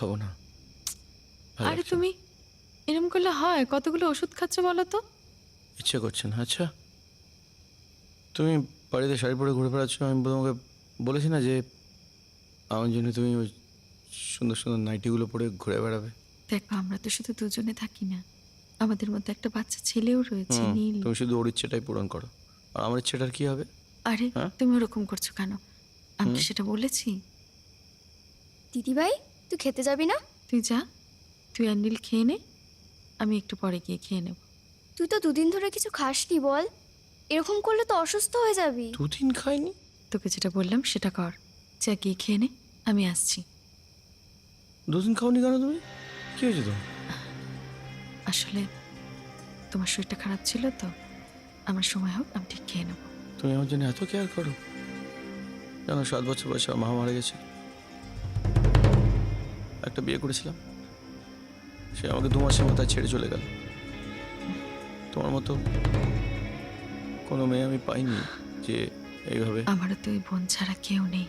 খাব না। আরে তুমি এরম করলে হয়? কতগুলো ওষুধ খাচ্ছ বলো তো? ইচ্ছে করছে না। আচ্ছা তুমি বাড়িতে শাড়ি পরে ঘুরে বেড়াচ্ছ আমি তোমাকে বলেছি না যে আমার জন্য তুমি ওই সুন্দর সুন্দর নাইটিগুলো পরে ঘুরে বেড়াবে? দেখো আমরা তো শুধু দুজনে থাকি না। আমাদের মধ্যে একটা বাচ্চা ছেলেও রয়েছে নীল। তুমি শুধু ওর ইচ্ছেটাই পূরণ করো। আর আমার ইচ্ছেটার কি হবে? আরে হ্যাঁ? তুমি ওরকম করছ কেন? আমি সেটা বলেছি। দিদিভাই? তুই খেতে যাবি না? তুই যা তুই আর নীল খেয়ে নে আমি একটু পরে গিয়ে খেয়ে নেব। তুই তো দুদিন ধরে কিছু খাসনি বল এরকম করলে তো অসুস্থ হয়ে যাবি। দুদিন খাইনি? তোকে যেটা বললাম সেটা কর যা গিয়ে খেয়ে নে আমি আসছি। দুদিন খাওনি কেন তুমি? কি হয়েছে তো আসলে তোমার শরীরটা খারাপ ছিল তো আমার সময় হোক আমি ঠিক খেয়ে নেব। তুমি আমার জন্য এত কেয়ার করো। জানো সাত বছর বয়সে আমার মা মারা গেছে? একটা বিয়ে করেছিলাম। সে আমাকে দু মাসের মতো ছেড়ে চলে গেল। তোমার মতো কোনো মেয়ে আমি পাইনি যে এইভাবে আমারও তো ওই বোন ছাড়া কেউ নেই।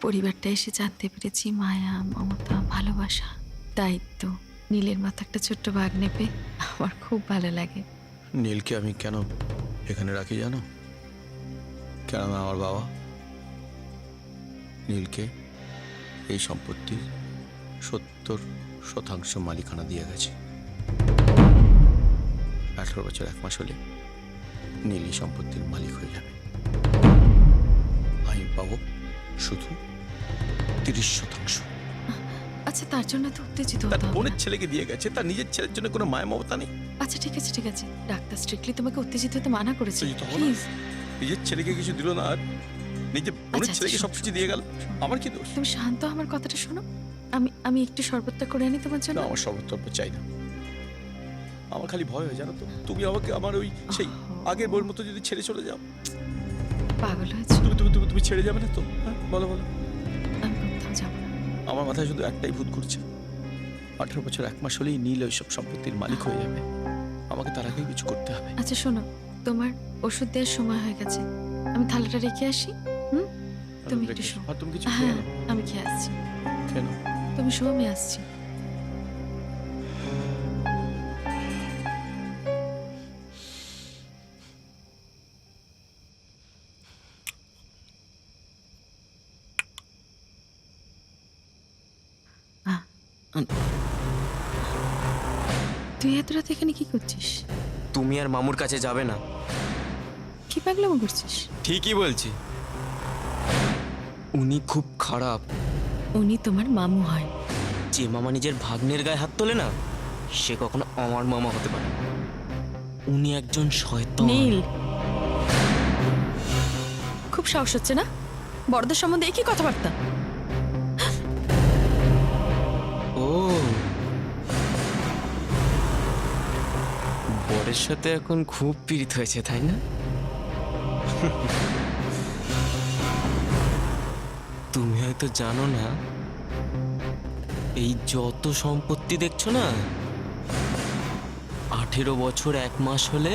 পরিবারটা এসে জানতে পেরেছি মায়া মমতা ভালোবাসা দায়িত্ব। নীলের মতো একটা ছোট্ট বাঘ নেবে আমার খুব ভালো লাগে। নীলকে আমি কেন এখানে রাখি জানো? কেননা আমার বাবা নীলকে এই সম্পত্তির সত্তর শতাংশ মালিকানা দিয়ে গেছে। আঠারো বছর এক মাস হলে নীল সম্পত্তির মালিক হয়ে যাবে। আমি পাবো শুধু তিরিশ শতাংশ। আচ্ছা তার জন্য তো উত্তেজিত তার বোনের ছেলেকে দিয়ে গেছে তার নিজের ছেলের জন্য কোনো মায়া মমতা নেই? আচ্ছা ঠিক আছে ঠিক আছে। ডাক্তার স্ট্রিক্টলি তোমাকে উত্তেজিত হতে মানা করেছে। প্লিজ। নিজের ছেলেকে কিছু দিল না আর নিজের বোনের আচ্ছা, ছেলেকে শোনো, সব কিছু দিয়ে গেল। আমার কি দোষ? তুমি শান্ত আমার কথাটা শোনো। আমি আমি একটু শরবতটা করে আনি তোমার জন্য? না আমার সর্বতর্প চাই না। আমার খালি ভয় হয় জানো তো। তুমি আমাকে আমার ওই সেই। আগের বইয়ের মতো যদি ছেড়ে চলে যাও। পাগল হয়েছে। তুমি তুমি তুমি তুমি ছেড়ে যাবে না তো? হ্যাঁ বলো বলো। আমি কোথাও যাব না। আমার মাথায় শুধু একটাই ভূত ঘুরছে। আঠারো বছর এক মাস হলেই নীল ওইসব সম্পত্তির মালিক হয়ে যাবে। আমাকে তার আগেই কিছু করতে হবে। আচ্ছা শোনো তোমার ওষুধ দেওয়ার সময় হয়ে গেছে। আমি থালাটা রেখে আসি হুম? তুমি একটু শো। আর তুমি কিছু হ্যাঁ আমি খেয়ে আসছি। খেয়ে নাও। তুমি শো আমি আসছি। তুই এত রাতে এখানে কি করছিস? তুমি আর মামুর কাছে যাবে না। কি পাগলামো করছিস? ঠিকই বলছি। উনি খুব খারাপ। উনি তোমার মামু হয়। যে মামা নিজের ভাগ্নের গায়ে হাত তোলে না সে কখনো আমার মামা হতে পারে উনি একজন শয়তান। নীল। খুব সাহস হচ্ছে না? বড়দের সম্বন্ধে একই কথাবার্তা। ও। বরের সাথে এখন খুব পীড়িত হয়েছে তাই না? তুমি হয়তো জানো না এই যত সম্পত্তি দেখছ না আঠেরো বছর এক মাস হলে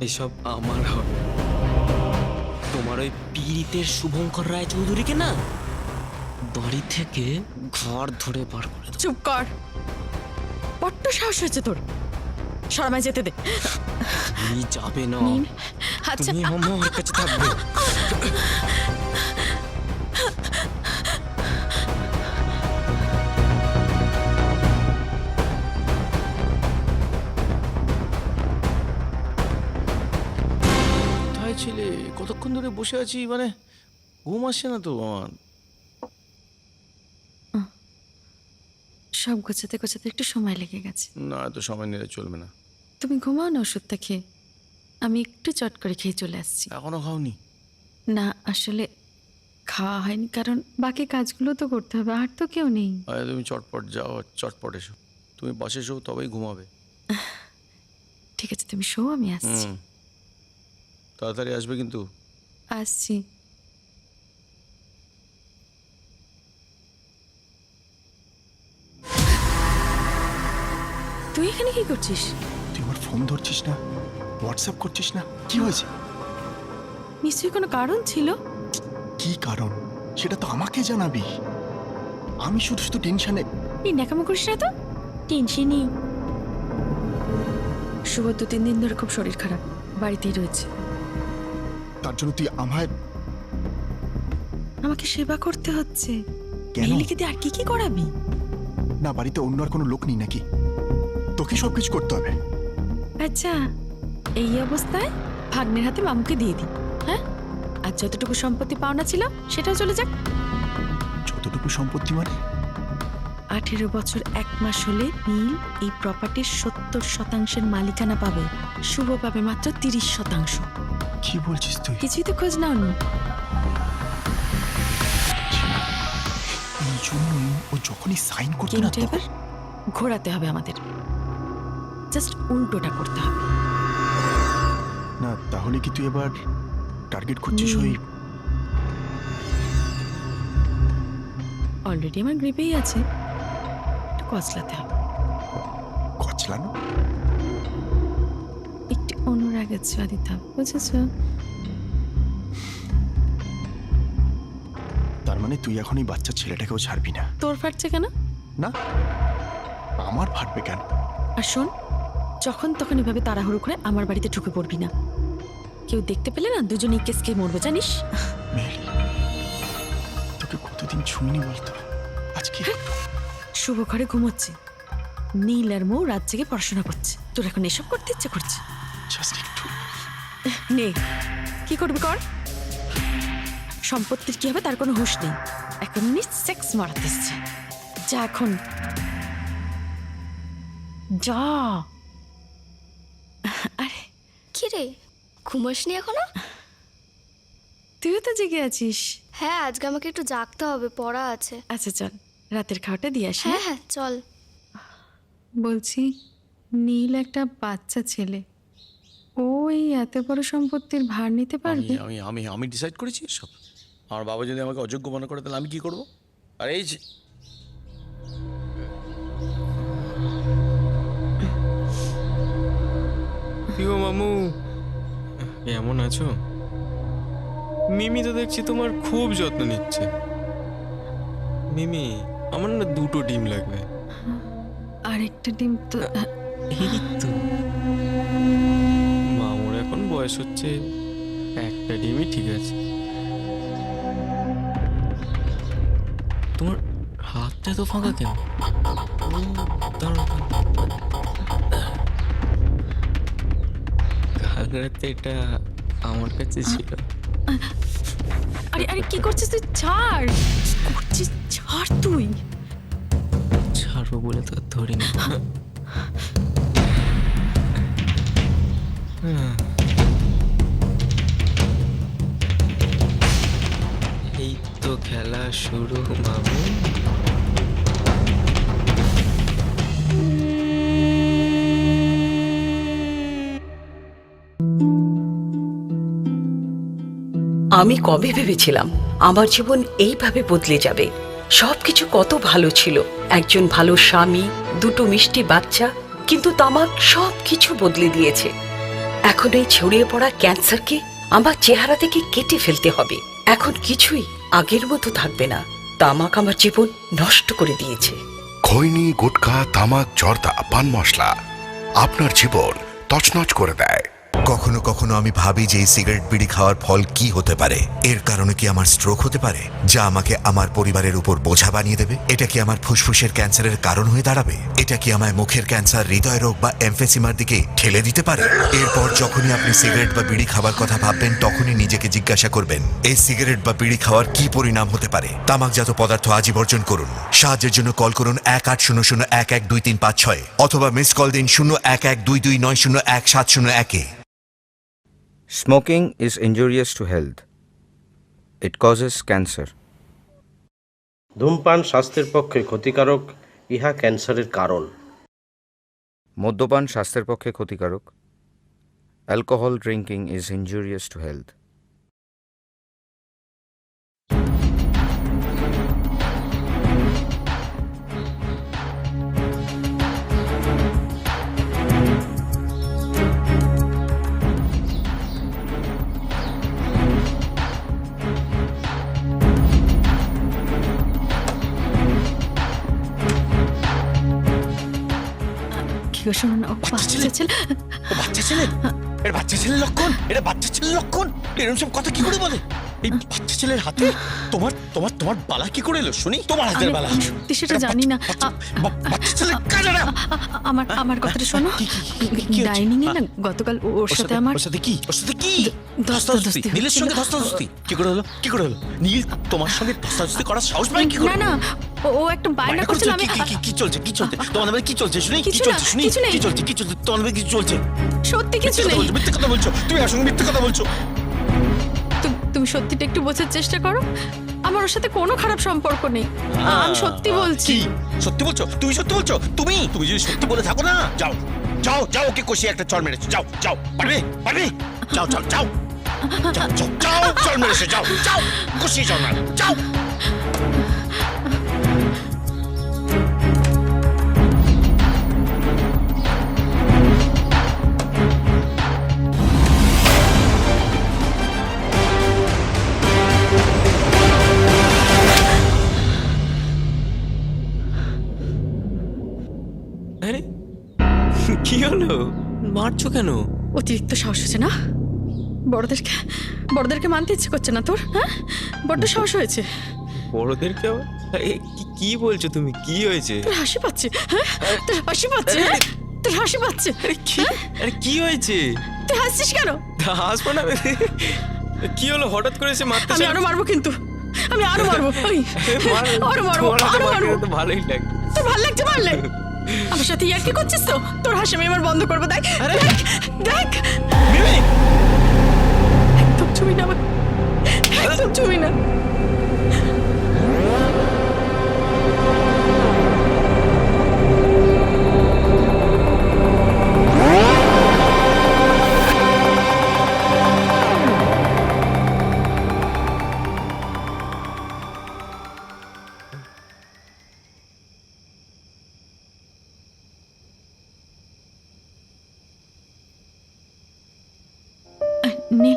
এসব আমার হবে। তোমার ওই পীড়িতের শুভঙ্কর রায় চৌধুরীকে না বাড়ি থেকে ঘর ধরে বার করে দেবো চুপ কর। বড্ড সাহস হয়েছে তোর। সরমায় যেতে দে। তুমি যাবে না। আচ্ছা তুমি আমার কাছে থাকবে। কতক্ষণ ধরে বসে আছি? মানে ঘুম আসছে না তো আমার। সব গোছাতে গোছাতে একটু সময় লেগে গেছে। না এত সময় নিলে চলবে না। তুমি ঘুমাও না ওষুধটা খেয়ে? আমি একটু চট করে খেয়ে চলে আসছি। এখনও খাওনি? না আসলে খাওয়া হয়নি কারণ বাকি কাজগুলো তো করতে হবে আর তো কেউ নেই। আরে তুমি চটপট যাও আর চটপট এসো। তুমি পাশে এসো তবেই ঘুমাবে। ঠিক আছে তুমি শো আমি আসছি। তাড়াতাড়ি আসবে কিন্তু? আসছি। তুই এখানে কি করছিস? তুই আমার ফোন ধরছিস না? হোয়াটসঅ্যাপ করছিস না? কি হয়েছে? নিশ্চয়ই কোনো কারণ ছিল? কি কারণ? সেটা তো আমাকে জানাবি। আমি শুধু শুধু টেনশনে এই ন্যাকামো করিস না তো? টেনশনই। শুভ দু তিন দিন ধরে খুব শরীর খারাপ। বাড়িতেই রয়েছে। তার জন্য তুই আমায় আমাকে সেবা করতে হচ্ছে। কেন? দিয়ে আর কি কি করাবি? না বাড়িতে অন্য আর কোনো লোক নেই নাকি? তোকে সব কিছু করতে হবে। আচ্ছা এই অবস্থায় ভাগ্নের হাতে মামুকে দিয়ে দিই হ্যাঁ? আর যতটুকু সম্পত্তি পাওনা ছিল সেটাও চলে যাক। যতটুকু সম্পত্তি মানে? আঠেরো বছর এক মাস হলে নীল এই প্রপার্টির সত্তর শতাংশের মালিকানা পাবে। শুভ পাবে মাত্র তিরিশ শতাংশ। কি বলছিস তুই? কিছুই তো খোঁজ নাওনি। এই জন্যই ও যখনই সাইন করতো না গেমটা এবার ঘোরাতে হবে আমাদের। জাস্ট উল্টোটা করতে হবে। না তাহলে কি তুই এবার টার্গেট করছিস। ওই অলরেডি আমার গ্রিপেই আছে। একটু কচলাতে হবে। কচলানো? ছোঁয়া দিতে হবে বুঝেছ? তার মানে তুই এখন এই বাচ্চা ছেলেটাকেও ছাড়বি না? তোর ফাটছে কেন? না। আমার ফাটবে কেন? আর শোন যখন তখন এভাবে তাড়াহুড়ো করে আমার বাড়িতে ঢুকে পড়বি না। কেউ দেখতে পেলে না দুজনেই কেসকে মরবে জানিস? তোকে কতদিন ছুঁইনি বলতো? আজকে? শুভ ঘরে ঘুমোচ্ছে। নীল আর মৌ রাত জেগে পড়াশোনা করছে। তোর এখন এসব করতে ইচ্ছে করছে। জাস্ট নে কি করবি কর? সম্পত্তির কি হবে তার কোনো হুঁশ নেই। এখন উনি সেক্স মারাতে এসছে যা এখন। যা। আরে কি রে? ঘুমাসনি এখনও? তুইও তো জেগে আছিস। হ্যাঁ আজকে আমাকে একটু জাগতে হবে পড়া আছে। আচ্ছা চল রাতের খাওয়াটা দিয়ে আসি হ্যাঁ? হ্যাঁ চল। বলছি নীল একটা বাচ্চা ছেলে। ও এই এত বড় সম্পত্তির ভার নিতে পারবে? আমি আমি আমি ডিসাইড করেছি সব আমার বাবা যদি আমাকে অযোগ্য মনে করে তাহলে আমি কি করব? আর এই যে গো মামু। কেমন আছো? মিমি তো দেখছি তোমার খুব যত্ন নিচ্ছে। মিমি আমার না দুটো ডিম লাগবে। আরেকটা ডিম তো এই তো। বয়স হচ্ছে একটা ডিমই ঠিক আছে। তোমার হাতটা তো ফাঁকা কেন। কাল রাতে এটা আমার কাছে ছিল। আরে আরে কি করছিস তুই? ছাড়! করছিস? ছাড় তুই! ছাড়বো বলে তো আর ধরিনি। তো খেলা শুরু মামু আমি কবে ভেবেছিলাম আমার জীবন এইভাবে বদলে যাবে। সবকিছু কত ভালো ছিল। একজন ভালো স্বামী, দুটো মিষ্টি বাচ্চা, কিন্তু তামাক সব কিছু বদলে দিয়েছে। এখন এই ছড়িয়ে পড়া ক্যান্সারকে আমার চেহারা থেকে কেটে ফেলতে হবে। এখন কিছুই আগের মতো থাকবে না। তামাক আমার জীবন নষ্ট করে দিয়েছে। খৈনি, গুটখা, তামাক, জর্দা, পান মশলা, আপনার জীবন তছনছ করে দেয়। কখনো কখনো আমি ভাবি যে এই সিগারেট বিড়ি খাওয়ার ফল কি হতে পারে। এর কারণে কি আমার স্ট্রোক হতে পারে? যা আমাকে আমার পরিবারের উপর বোঝা বানিয়ে দেবে। এটা কি আমার ফুসফুসের ক্যান্সারের কারণ হয়ে দাঁড়াবে? এটা কি আমায় মুখের ক্যান্সার, হৃদয় রোগ বা এমফেসিমার দিকে ঠেলে দিতে পারে? এরপর যখনই আপনি সিগারেট বা বিড়ি খাবার কথা ভাববেন, তখনই নিজেকে জিজ্ঞাসা করবেন, এই সিগারেট বা বিড়ি খাওয়ার কি পরিণাম হতে পারে? তামাকজাত পদার্থ আজই বর্জন করুন। সাহায্যের জন্য কল করুন এক আট শূন্য শূন্য এক এক দুই তিন পাঁচ ছয় অথবা মিস কল দিন শূন্য এক এক দুই দুই নয় শূন্য এক সাত শূন্য একে Smoking is injurious to health. It causes cancer. ধূমপান স্বাস্থ্যের পক্ষে ক্ষতিকারক ইহা ক্যান্সারের কারণ মদ্যপান স্বাস্থ্যের পক্ষে ক্ষতিকারক alcohol drinking is injurious to health গো শোনো না বাচ্চা ছেলে? বাচ্চা ছেলে? এটা বাচ্চা ছেলের লক্ষণ? এটা বাচ্চা ছেলের লক্ষণ? এরকম সব কথা কি করে বলে? এই বাচ্চা ছেলের হাতে তোমার তোমার তোমার বালা কি করে এলো? শুনি তোমার হাতের বালা। সত্যি সেটা জানি না। বাচ্চা- ছেলে কাজে আমার আমার কথাটা শোনো? ডাইনিং এ না গতকাল ওর সাথে আমার ওর সাথে কি? ওর সাথে কি? ধস্তাধস্তি নীলের সঙ্গে ধস্তাধস্তি কি করে হলো? কি করে হলো? নীল তোমার সঙ্গে ধস্তাধস্তি করার সাহস পায় কি করে? না না ও একটা বায়না করছিল আমি কি কি- চলছে? কি চলছে? তোমাদের কি চলছে? শুনি কি চলছে? শুনি কি চলছে? কি চলছে? তোমাদের কি চলছে? সত্যি কিছু নেই। মিথ্যে কথা বলছো। তুমি সঙ্গে মিথ্যে কথা বলছো। তুমি সত্যিটা একটু বোঝার চেষ্টা করো। আমার ওর সাথে কোনো খারাপ সম্পর্ক নেই। আমি সত্যি বলছি। সত্যি বলছো? তুমি সত্যি বলছো? তুমি? তুমি যদি সত্যি বলে থাকো না যাও। যাও যাও ওকে কষিয়ে একটা চড় মেরেছো। যাও যাও। পারবে? পারবে? যাও যাও যাও। যাও যাও চড় মেরেছো যাও যাও। কষিয়ে চড় মারো যাও। মারছো কেন? অতিরিক্ত সাহস হয়েছে না? বড়দেরকে বড়দেরকে মানতে ইচ্ছে করছে না তোর হ্যাঁ? বড্ড সাহস হয়েছে। বড়দেরকে কি- বলছো তুমি? কি হয়েছে? তোর হাসি পাচ্ছে হ্যাঁ? তোর হাসি পাচ্ছে হ্যাঁ? তোর হাসি পাচ্ছে আরে কি? কি হয়েছে? তুই হাসছিস কেন? হাসবো না? কি হলো? হঠাৎ করে এসে মারতে আমি আরও মারবো কিন্তু। আমি আরও মারবো আরও মারবো আরও মারবো। ভালোই লাগে তোর ভালো লাগছে মারলে? আমার সাথে ইয়ার কি করছিস তো? তোর হাসি আমি এবার বন্ধ করব দেখ। দেখ দেখ। একদম ছবি না একদম ছবি না। নে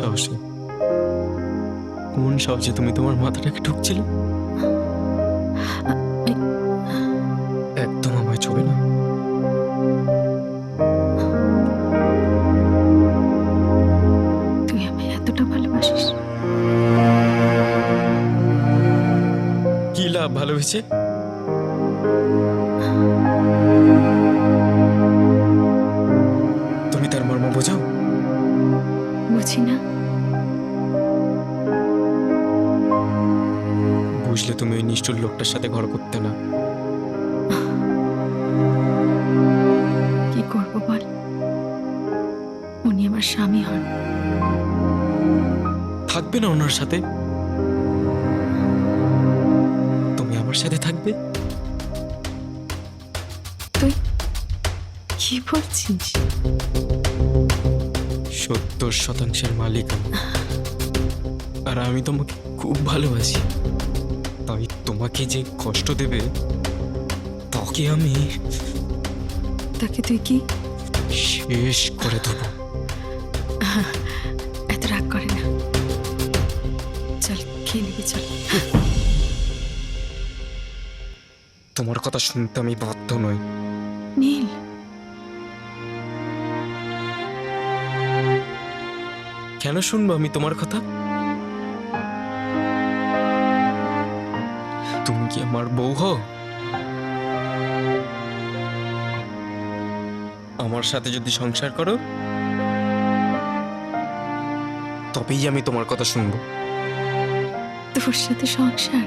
সাহসে? কোন সাহসে তুমি তোমার মাথাটাকে ঢুকছিলে? একদম আমায় ছবি না। তুই আমায় এতটা ভালোবাসিস। কি লাভ ভালোবেসে? বুঝলে তুমি ওই নিষ্ঠুর লোকটার সাথে ঘর করতে না। কি করব বল? উনি আমার স্বামী হন। থাকবে না ওনার সাথে? তুমি আমার সাথে থাকবে? তুই কি বলছিস? সত্তর শতাংশের মালিক আর আমি তোমাকে খুব ভালোবাসি। তাই তোমাকে যে কষ্ট দেবে তাকে আমি তাকে তুই কি? শেষ করে দেবো। এত রাগ করে না। চল খেয়ে নিবি চল। তোমার কথা শুনতে আমি বাধ্য নই। নীল। কেন শুনব আমি তোমার কথা? আমার বউ হও। আমার সাথে যদি সংসার করো তবেই আমি তোমার কথা শুনব। তোর সাথে সংসার?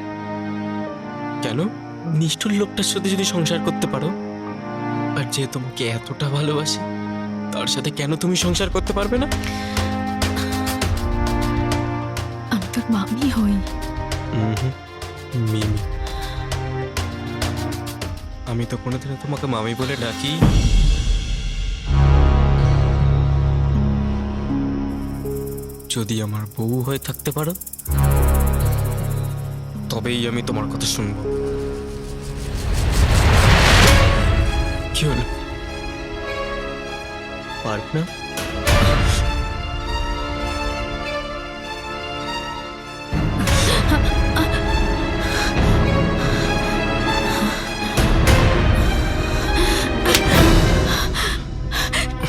কেন? নিষ্ঠুর লোকটার সাথে যদি সংসার করতে পারো আর যে তোমাকে এতটা ভালোবাসে তার সাথে কেন তুমি সংসার করতে পারবে না? আমি তোর মামি হই। মিমি। আমি তো কোনোদিনও তোমাকে মামি বলে ডাকি। যদি আমার বউ হয়ে থাকতে পারো, তবেই আমি তোমার কথা শুনব। কি হলো? পারব না?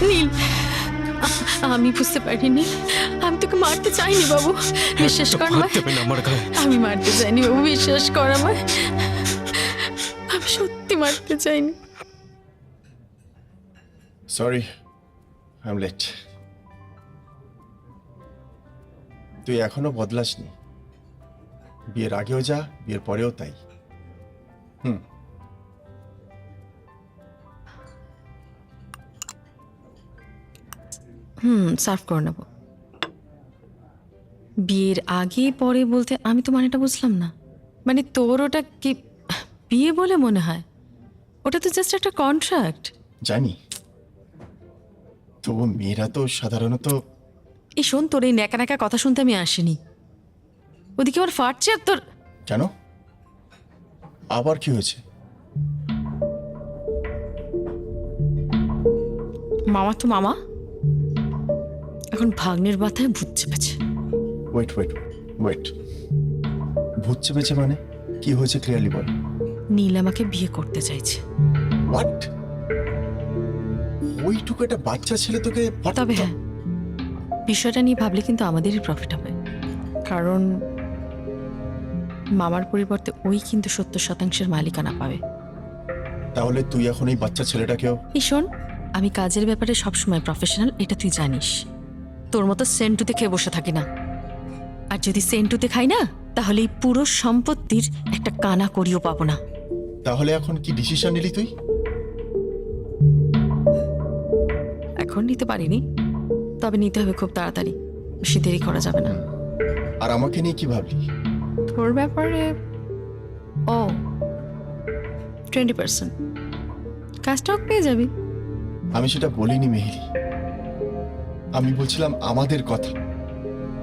নীল। আমি বুঝতে পারিনি। আমি তোকে মারতে চাইনি বাবু। বিশ্বাস একটা কর আমার আমি মারতে চাইনি বাবু বিশ্বাস কর আমায়। আমি সত্যি মারতে চাইনি। সরি আই এম লেট তুই এখনও বদলাসনি। বিয়ের আগেও যা বিয়ের পরেও তাই। হুম। হুম সার্ভ করে নেব। বিয়ের আগে পরে বলতে আমি তো মানেটা বুঝলাম না। মানে তোর ওটা কি বিয়ে বলে মনে হয়? ওটা তো জাস্ট একটা কন্ট্রাক্ট জানি। তবু মেয়েরা তো সাধারণত এই শোন তোর এই ন্যাকা ন্যাকা কথা শুনতে আমি আসিনি। ওদিকে আমার ফাটছে আর তোর কেন? আবার কি হয়েছে? মামা তো মামা। এখন ভাগ্নের মাথায় ভূত চেপেছে। ওয়েট ওয়েট ওয়েট ভূত চেপেছে মানে? কি হয়েছে ক্লিয়ারলি বল। নীল আমাকে বিয়ে করতে চাইছে। হোয়াট ওইটুকু একটা বাচ্চা ছেলে তোকে তবে হ্যাঁ বিষয়টা নিয়ে ভাবলে কিন্তু আমাদেরই প্রফিট হবে। কারণ মামার পরিবর্তে ওই কিন্তু সত্তর শতাংশের মালিকানা পাবে। তাহলে তুই এখন এই বাচ্চা ছেলেটাকেও এই শোন আমি কাজের ব্যাপারে সবসময় প্রফেশনাল এটা তুই জানিস। তোর মতো সেন্টুতে খেয়ে বসে থাকি না। আর যদি সেন্টুতে খাই না তাহলে এই পুরো সম্পত্তির একটা কানা করিও পাবো না। তাহলে এখন কি ডিসিশন নিলি তুই? এখন নিতে পারিনি তবে নিতে হবে খুব তাড়াতাড়ি। বেশি দেরি করা যাবে না। আর আমাকে নিয়ে কি ভাবলি? তোর ব্যাপারে ও টোয়েন্টি পার্সেন্ট কাজটাও পেয়ে যাবি। আমি সেটা বলিনি মেহেলি। আমি বলছিলাম আমাদের কথা।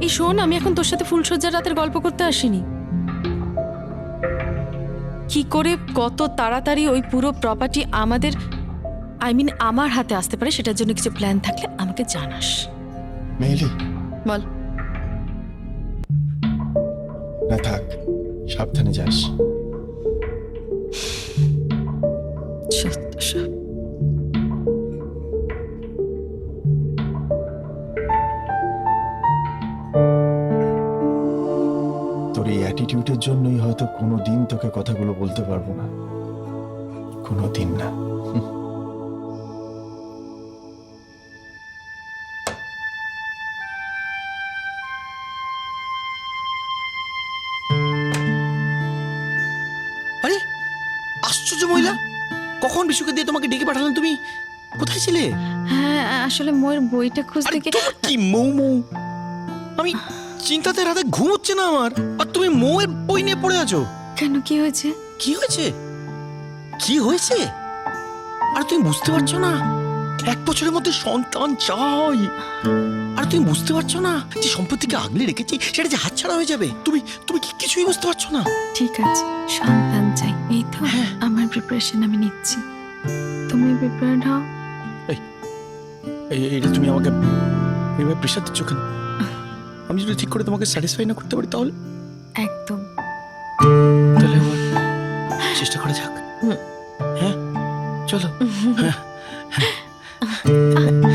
এই শোন আমি এখন তোর সাথে ফুলসজ্জার রাতের গল্প করতে আসিনি। কি করে কত তাড়াতাড়ি ওই পুরো প্রপার্টি আমাদের আই মিন আমার হাতে আসতে পারে সেটার জন্য কিছু প্ল্যান থাকলে আমাকে জানাস। মেহেলি বল। না থাক সাবধানে যাস। সত্য সব অ্যাটিটিউডের জন্যই হয়তো কোনো দিন তোকে কথাগুলো বলতে পারব না। কোনো দিন না। আরে আশ্চর্য মহিলা কখন বিশুকে দিয়ে তোমাকে ডেকে পাঠালাম তুমি? কোথায় ছিলে? হ্যাঁ আসলে মোয়ের বইটা খুঁজতে আরে কি মৌ মৌ আমি চিন্তাতে রাতে ঘুম হচ্ছে না আমার। আর তুমি মৌয়ের বই নিয়ে পড়ে আছো। কেন কি হয়েছে? কি হয়েছে? কি হয়েছে? আর তুমি বুঝতে পারছ না এক বছরের মধ্যে সন্তান চাই। আর তুমি বুঝতে পারছ না যে সম্পত্তিকে আগলে রেখেছি সেটা যে হাতছাড়া হয়ে যাবে। তুমি তুমি কি কিছুই বুঝতে পারছ না? ঠিক আছে সন্তান চাই। এই তো আমার প্রিপারেশন আমি নিচ্ছি। তুমি প্রিপেয়ার্ড হও। এই এইটা তুমি আমাকে এভাবে প্রেশার দিচ্ছ কেন? আমি যদি ঠিক করে তোমাকে স্যাটিসফাই না করতে পারি তাহলে? একদম। তাহলে চেষ্টা করা যাক। হ্যাঁ? চলো। হ্যাঁ।, হ্যাঁ।